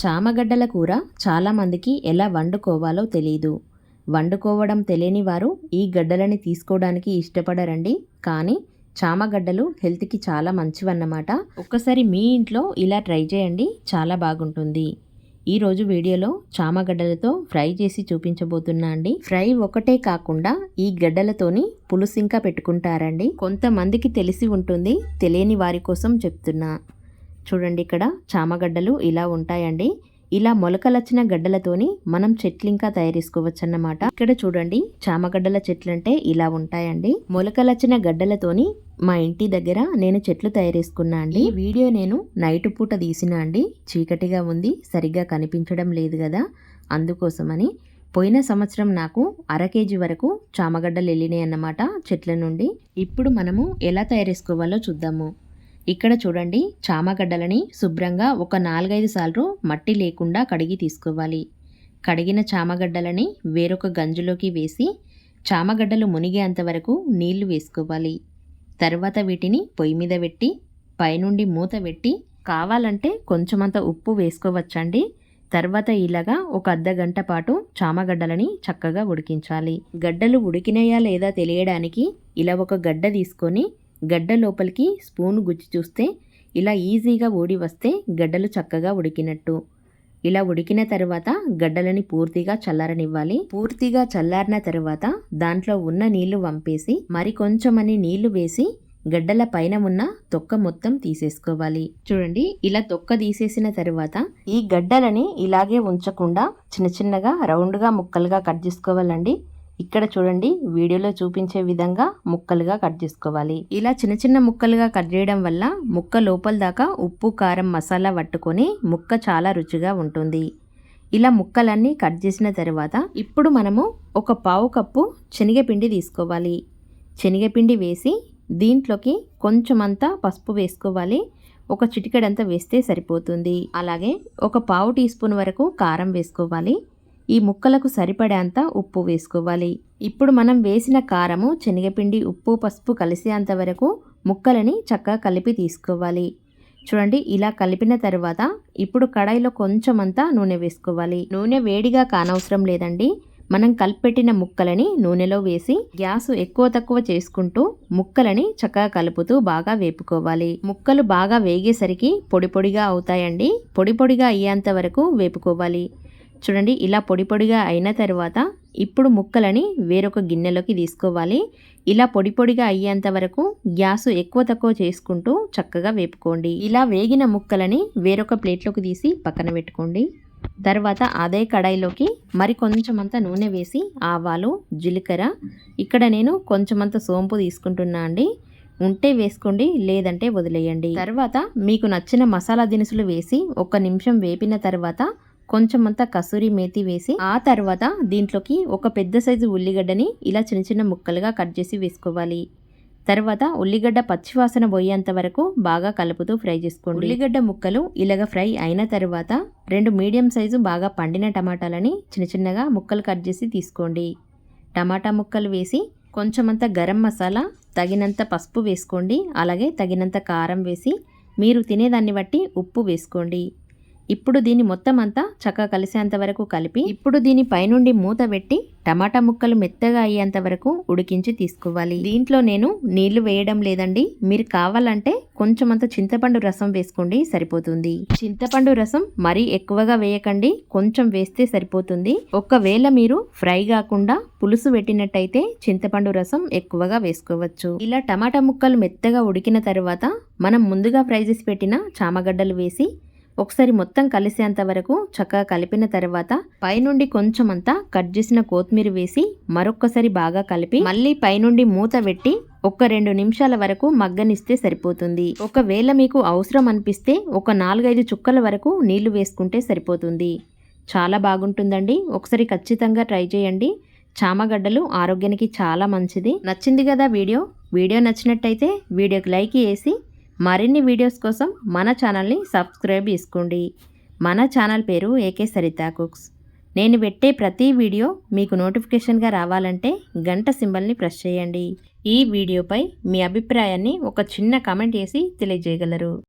చామగడ్డల కూర చాలామందికి ఎలా వండుకోవాలో తెలియదు వండుకోవడం తెలియని వారు ఈ గడ్డలని తీసుకోవడానికి ఇష్టపడరండి. కానీ చామగడ్డలు హెల్త్కి చాలా మంచివన్నమాట. ఒక్కసారి మీ ఇంట్లో ఇలా ట్రై చేయండి చాలా బాగుంటుంది. ఈరోజు వీడియోలో చామగడ్డలతో ఫ్రై చేసి చూపించబోతున్నా అండి. ఫ్రై ఒకటే కాకుండా ఈ గడ్డలతోని పులుసు ఇంకా పెట్టుకుంటారండి. కొంతమందికి తెలిసి ఉంటుంది తెలియని వారి కోసం చెప్తున్నా. చూడండి ఇక్కడ చామగడ్డలు ఇలా ఉంటాయండి. ఇలా మొలకలొచ్చిన గడ్డలతోని మనం చెట్లు ఇంకా తయారేసుకోవచ్చు అన్నమాట ఇక్కడ చూడండి చామగడ్డల చెట్లు అంటే ఇలా ఉంటాయండి. మొలకలొచ్చిన గడ్డలతోని మా ఇంటి దగ్గర నేను చెట్లు తయారేసుకున్నా అండి. ఈ వీడియో నేను నైట్ పూట తీసిన అండి. చీకటిగా ఉంది సరిగ్గా కనిపించడం లేదు కదా అందుకోసమని పోయిన సంవత్సరం నాకు అర కేజీ వరకు చామగడ్డలు వెళ్ళినాయి అన్నమాట చెట్ల నుండి. ఇప్పుడు మనము ఎలా తయారేసుకోవాలో చూద్దాము. ఇక్కడ చూడండి చామగడ్డలని శుభ్రంగా ఒక నాలుగైదు సార్లు మట్టి లేకుండా కడిగి తీసుకోవాలి. కడిగిన చామగడ్డలని వేరొక గంజులోకి వేసి చామగడ్డలు మునిగేంత వరకు నీళ్ళు వేసుకోవాలి. తర్వాత వీటిని పొయ్యి మీద పెట్టి పైనుండి మూత పెట్టి కావాలంటే కొంచెమంత ఉప్పు వేసుకోవచ్చండి. తర్వాత ఇలాగా ఒక అర్ధ గంట పాటు చామగడ్డలని చక్కగా ఉడికించాలి. గడ్డలు ఉడికినాయా లేదా తెలియడానికి ఇలా ఒక గడ్డ తీసుకొని గడ్డ లోపలికి స్పూన్ గుచ్చి చూస్తే ఇలా ఈజీగా ఊడి వస్తే గడ్డలు చక్కగా ఉడికినట్టు. ఇలా ఉడికిన తర్వాత గడ్డలని పూర్తిగా చల్లారనివ్వాలి. పూర్తిగా చల్లారిన తర్వాత దాంట్లో ఉన్న నీళ్ళు వంపేసి మరి కొంచెమని నీళ్ళు వేసి గడ్డల పైన ఉన్న తొక్క మొత్తం తీసేసుకోవాలి. చూడండి ఇలా తొక్క తీసేసిన తర్వాత ఈ గడ్డలని ఇలాగే ఉంచకుండా చిన్న చిన్నగా రౌండ్గా ముక్కలుగా కట్ చేసుకోవాలండి. ఇక్కడ చూడండి వీడియోలో చూపించే విధంగా ముక్కలుగా కట్ చేసుకోవాలి. ఇలా చిన్న చిన్న ముక్కలుగా కట్ చేయడం వల్ల ముక్క లోపల దాకా ఉప్పు కారం మసాలా పట్టుకొని ముక్క చాలా రుచిగా ఉంటుంది. ఇలా ముక్కలన్నీ కట్ చేసిన తర్వాత ఇప్పుడు మనము ఒక పావు కప్పు శనగపిండి తీసుకోవాలి. శనగపిండి వేసి దీంట్లోకి కొంచెమంతా పసుపు వేసుకోవాలి. ఒక చిటికెడంతా వేస్తే సరిపోతుంది. అలాగే ఒక పావు టీ స్పూన్ వరకు కారం వేసుకోవాలి. ఈ ముక్కలకు సరిపడేంత ఉప్పు వేసుకోవాలి. ఇప్పుడు మనం వేసిన కారము శనగపిండి ఉప్పు పసుపు కలిసేంత వరకు ముక్కలని చక్కగా కలిపి తీసుకోవాలి. చూడండి ఇలా కలిపిన తర్వాత ఇప్పుడు కడాయిలో కొంచెమంతా నూనె వేసుకోవాలి. నూనె వేడిగా కానవసరం లేదండి. మనం కలిపెట్టిన ముక్కలని నూనెలో వేసి గ్యాస్ ఎక్కువ తక్కువ చేసుకుంటూ ముక్కలని చక్కగా కలుపుతూ బాగా వేపుకోవాలి. ముక్కలు బాగా వేగేసరికి పొడి పొడిగా అవుతాయండి. పొడి పొడిగా అయ్యేంత వరకు వేపుకోవాలి. చూడండి ఇలా పొడి పొడిగా అయిన తర్వాత ఇప్పుడు ముక్కలని వేరొక గిన్నెలోకి తీసుకోవాలి. ఇలా పొడి పొడిగా అయ్యేంత వరకు గ్యాస్ ఎక్కువ తక్కువ చేసుకుంటూ చక్కగా వేపుకోండి. ఇలా వేగిన ముక్కలని వేరొక ప్లేట్లోకి తీసి పక్కన పెట్టుకోండి. తర్వాత అదే కడాయిలోకి మరి కొంచెమంత నూనె వేసి ఆవాలు జీలకర్ర ఇక్కడ నేను కొంచెమంత సోంపు తీసుకుంటున్నా అండి. ఉంటే వేసుకోండి లేదంటే వదిలేయండి. తర్వాత మీకు నచ్చిన మసాలా దినుసులు వేసి ఒక నిమిషం వేపిన తర్వాత కొంచెం అంతా కసూరి మేతి వేసి ఆ తర్వాత దీంట్లోకి ఒక పెద్ద సైజు ఉల్లిగడ్డని ఇలా చిన్న చిన్న ముక్కలుగా కట్ చేసి వేసుకోవాలి. తర్వాత ఉల్లిగడ్డ పచ్చివాసన పోయేంత వరకు బాగా కలుపుతూ ఫ్రై చేసుకోండి. ఉల్లిగడ్డ ముక్కలు ఇలాగ ఫ్రై అయిన తర్వాత రెండు మీడియం సైజు బాగా పండిన టమాటాలని చిన్న చిన్నగా ముక్కలు కట్ చేసి తీసుకోండి. టమాటా ముక్కలు వేసి కొంచెమంత గరం మసాలా తగినంత పసుపు వేసుకోండి. అలాగే తగినంత కారం వేసి మీరు తినేదాన్ని బట్టి ఉప్పు వేసుకోండి. ఇప్పుడు దీన్ని మొత్తం అంతా చక్కగా కలిసేంత వరకు కలిపి ఇప్పుడు దీని పైనుండి మూత పెట్టి టమాటా ముక్కలు మెత్తగా అయ్యేంత వరకు ఉడికించి తీసుకోవాలి. దీంట్లో నేను నీళ్ళు వేయడం లేదండి. మీరు కావాలంటే కొంచెం అంత చింతపండు రసం వేసుకోండి సరిపోతుంది. చింతపండు రసం మరీ ఎక్కువగా వేయకండి కొంచెం వేస్తే సరిపోతుంది. ఒకవేళ మీరు ఫ్రై కాకుండా పులుసు పెట్టినట్టయితే చింతపండు రసం ఎక్కువగా వేసుకోవచ్చు. ఇలా టమాటా ముక్కలు మెత్తగా ఉడికిన తర్వాత మనం ముందుగా ఫ్రై చేసి పెట్టిన చామగడ్డలు వేసి ఒకసారి మొత్తం కలిసేంత వరకు చక్కగా కలిపిన తర్వాత పైనుండి కొంచెం అంతా కట్ చేసిన కొత్తిమీర వేసి మరొక్కసారి బాగా కలిపి మళ్ళీ పైనుండి మూత పెట్టి ఒక రెండు నిమిషాల వరకు మగ్గనిస్తే సరిపోతుంది. ఒకవేళ మీకు అవసరం అనిపిస్తే ఒక నాలుగైదు చుక్కల వరకు నీళ్ళు వేసుకుంటే సరిపోతుంది. చాలా బాగుంటుందండి. ఒకసారి ఖచ్చితంగా ట్రై చేయండి. చామగడ్డలు ఆరోగ్యానికి చాలా మంచిది. నచ్చింది కదా వీడియో? వీడియో నచ్చినట్టయితే వీడియోకి లైక్ చేసి మరిన్ని వీడియోస్ కోసం మన ఛానల్ని సబ్స్క్రైబ్ చేసుకోండి. మన ఛానల్ పేరు ఏకే సరితా కుక్స్. నేను పెట్టే ప్రతి వీడియో మీకు నోటిఫికేషన్గా రావాలంటే గంట సింబల్ని ప్రెస్ చేయండి. ఈ వీడియోపై మీ అభిప్రాయాన్ని ఒక చిన్న కామెంట్ చేసి తెలియజేయగలరు.